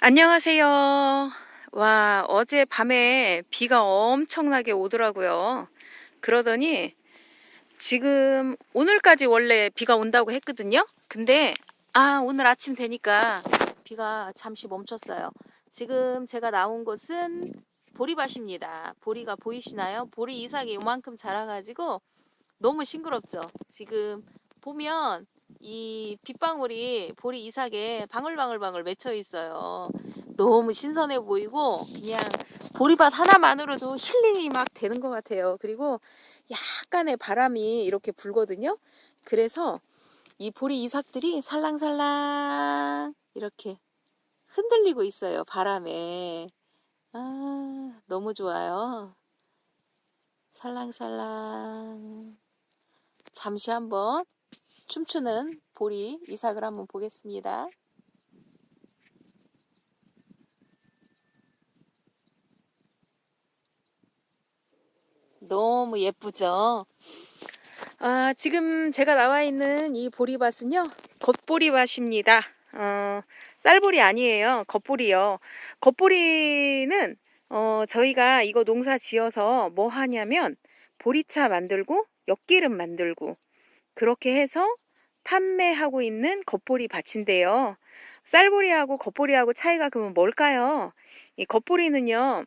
안녕하세요. 와, 어제 밤에 비가 엄청나게 오더라고요. 그러더니 지금 오늘까지 원래 비가 온다고 했거든요. 근데 아, 오늘 아침 되니까 비가 잠시 멈췄어요. 지금 제가 나온 곳은 보리밭입니다. 보리가 보이시나요? 보리 이삭이 요만큼 자라가지고 너무 싱그럽죠. 지금 보면 이 빗방울이 보리 이삭에 방울방울방울 맺혀 있어요. 너무 신선해 보이고 그냥 보리밭 하나만으로도 힐링이 막 되는 것 같아요. 그리고 약간의 바람이 이렇게 불거든요. 그래서 이 보리 이삭들이 살랑살랑 이렇게 흔들리고 있어요. 바람에. 아, 너무 좋아요. 살랑살랑. 잠시 한번 춤추는 보리 이삭을 한번 보겠습니다. 너무 예쁘죠? 아, 지금 제가 나와 있는 이 보리밭은요, 겉보리밭입니다. 어, 쌀보리 아니에요. 겉보리요. 겉보리는, 어, 저희가 이거 농사 지어서 뭐 하냐면, 보리차 만들고, 엿기름 만들고, 그렇게 해서 판매하고 있는 겉보리 밭인데요. 쌀보리하고 겉보리하고 차이가 그러면 뭘까요? 이 겉보리는요,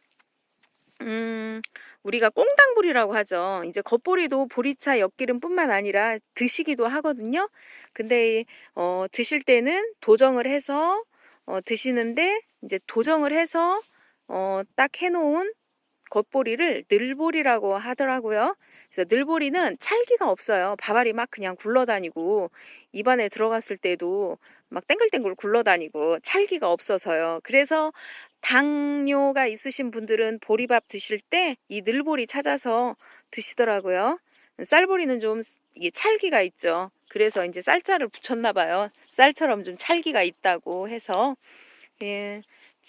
음, 우리가 꽁당보리라고 하죠. 이제 겉보리도 보리차 엿기름뿐만 아니라 드시기도 하거든요. 근데 어, 드실 때는 도정을 해서 어, 드시는데 이제 도정을 해서 어, 딱 해놓은 겉보리를 늘보리라고 하더라고요. 그래서 늘보리는 찰기가 없어요. 밥알이 막 그냥 굴러다니고 입안에 들어갔을 때도 막 땡글땡글 굴러다니고 찰기가 없어서요. 그래서 당뇨가 있으신 분들은 보리밥 드실 때 이 늘보리 찾아서 드시더라고요. 쌀보리는 좀 이게 찰기가 있죠. 그래서 이제 쌀자를 붙였나 봐요. 쌀처럼 좀 찰기가 있다고 해서 예.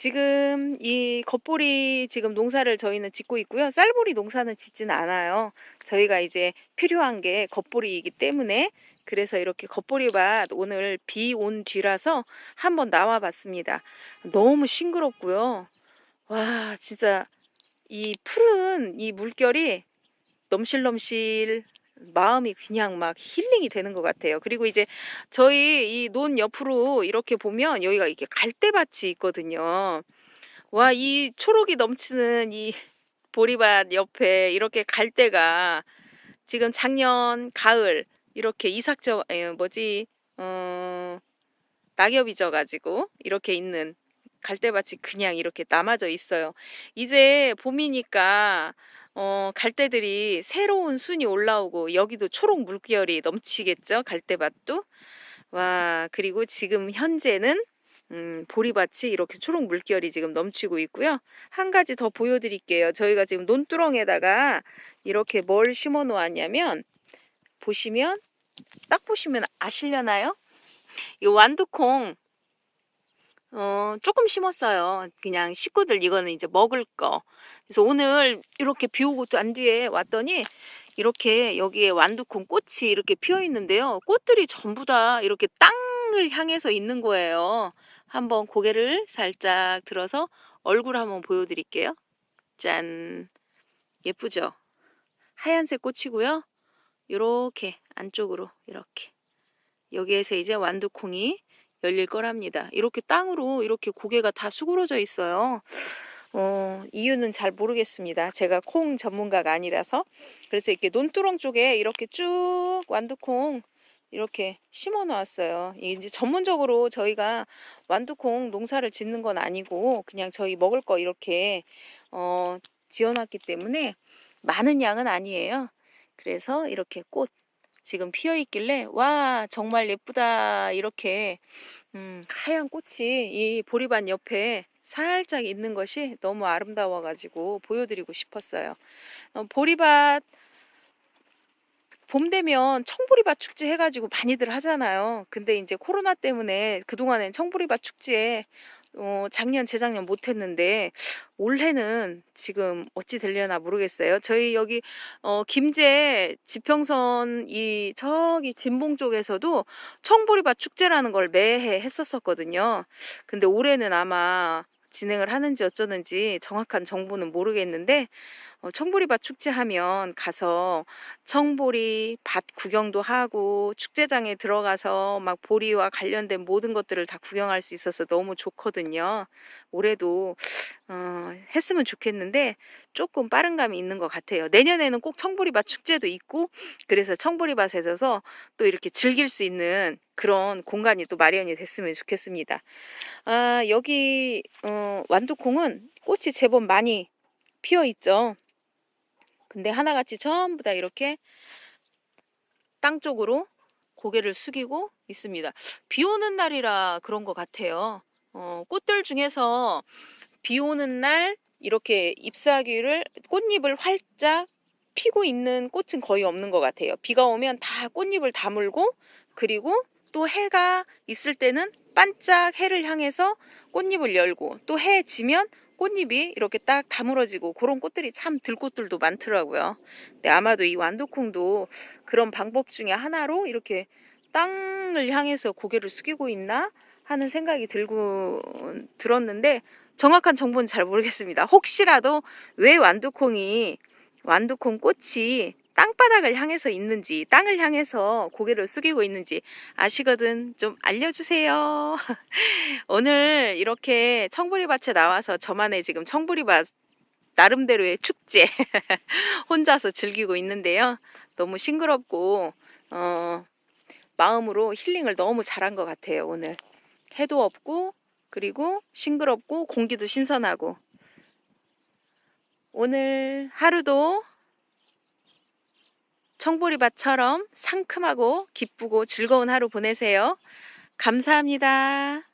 지금 이 겉보리 지금 농사를 저희는 짓고 있고요. 쌀보리 농사는 짓지는 않아요. 저희가 이제 필요한 게 겉보리이기 때문에 그래서 이렇게 겉보리밭 오늘 비 온 뒤라서 한번 나와 봤습니다. 너무 싱그럽고요. 와, 진짜 이 푸른 이 물결이 넘실넘실 마음이 그냥 막 힐링이 되는 것 같아요. 그리고 이제 저희 이 논 옆으로 이렇게 보면 여기가 이렇게 갈대밭이 있거든요. 와, 이 초록이 넘치는 이 보리밭 옆에 이렇게 갈대가 지금 작년 가을 이렇게 이삭저 에, 뭐지 어 낙엽이 져가지고 이렇게 있는 갈대밭이 그냥 이렇게 남아져 있어요. 이제 봄이니까 어, 갈대들이 새로운 순이 올라오고 여기도 초록 물결이 넘치겠죠. 갈대밭도. 와, 그리고 지금 현재는 음, 보리밭이 이렇게 초록 물결이 지금 넘치고 있고요. 한 가지 더 보여드릴게요. 저희가 지금 논두렁에다가 이렇게 뭘 심어 놓았냐면 보시면 딱 보시면 아시려나요? 이 완두콩 어, 조금 심었어요. 그냥 식구들 이거는 이제 먹을 거. 그래서 오늘 이렇게 비 오고 난 뒤에 왔더니 이렇게 여기에 완두콩 꽃이 이렇게 피어 있는데요. 꽃들이 전부 다 이렇게 땅을 향해서 있는 거예요. 한번 고개를 살짝 들어서 얼굴 한번 보여드릴게요. 짠. 예쁘죠? 하얀색 꽃이고요. 이렇게 안쪽으로 이렇게 여기에서 이제 완두콩이 열릴 거랍니다. 이렇게 땅으로 이렇게 고개가 다 수그러져 있어요. 어, 이유는 잘 모르겠습니다. 제가 콩 전문가가 아니라서. 그래서 이렇게 논두렁 쪽에 이렇게 쭉 완두콩 이렇게 심어 놓았어요. 이제 전문적으로 저희가 완두콩 농사를 짓는 건 아니고 그냥 저희 먹을 거 이렇게 어, 지어 놨기 때문에 많은 양은 아니에요. 그래서 이렇게 꽃 지금 피어 있길래 와 정말 예쁘다 이렇게 음, 하얀 꽃이 이 보리밭 옆에 살짝 있는 것이 너무 아름다워 가지고 보여드리고 싶었어요. 어, 보리밭 봄 되면 청보리밭 축제 해가지고 많이들 하잖아요. 근데 이제 코로나 때문에 그동안엔 청보리밭 축제에 어, 작년, 재작년 못했는데 올해는 지금 어찌 되려나 모르겠어요. 저희 여기 어, 김제 지평선 이 저기 진봉 쪽에서도 청보리밭 축제라는 걸 매해 했었었거든요. 근데 올해는 아마 진행을 하는지 어쩌는지 정확한 정보는 모르겠는데 어, 청보리밭 축제 하면 가서 청보리 밭 구경도 하고 축제장에 들어가서 막 보리와 관련된 모든 것들을 다 구경할 수 있어서 너무 좋거든요. 올해도 어, 했으면 좋겠는데 조금 빠른 감이 있는 것 같아요. 내년에는 꼭 청보리밭 축제도 있고 그래서 청보리밭에서 또 이렇게 즐길 수 있는 그런 공간이 또 마련이 됐으면 좋겠습니다. 아, 여기 어, 완두콩은 꽃이 제법 많이 피어 있죠. 근데 하나같이 전부 다 이렇게 땅 쪽으로 고개를 숙이고 있습니다. 비 오는 날이라 그런 것 같아요. 어, 꽃들 중에서 비 오는 날 이렇게 잎사귀를 꽃잎을 활짝 피고 있는 꽃은 거의 없는 것 같아요. 비가 오면 다 꽃잎을 다물고 그리고 또 해가 있을 때는 반짝 해를 향해서 꽃잎을 열고 또 해 지면 꽃잎이 이렇게 딱 다물어지고 그런 꽃들이 참 들꽃들도 많더라고요. 근데 아마도 이 완두콩도 그런 방법 중에 하나로 이렇게 땅을 향해서 고개를 숙이고 있나 하는 생각이 들고 들었는데 정확한 정보는 잘 모르겠습니다. 혹시라도 왜 완두콩이 완두콩 꽃이 땅바닥을 향해서 있는지 땅을 향해서 고개를 숙이고 있는지 아시거든 좀 알려주세요. 오늘 이렇게 청보리밭에 나와서 저만의 지금 청보리밭 나름대로의 축제 혼자서 즐기고 있는데요. 너무 싱그럽고 어, 마음으로 힐링을 너무 잘한 것 같아요. 오늘 해도 없고 그리고 싱그럽고 공기도 신선하고 오늘 하루도 청보리밭처럼 상큼하고 기쁘고 즐거운 하루 보내세요. 감사합니다.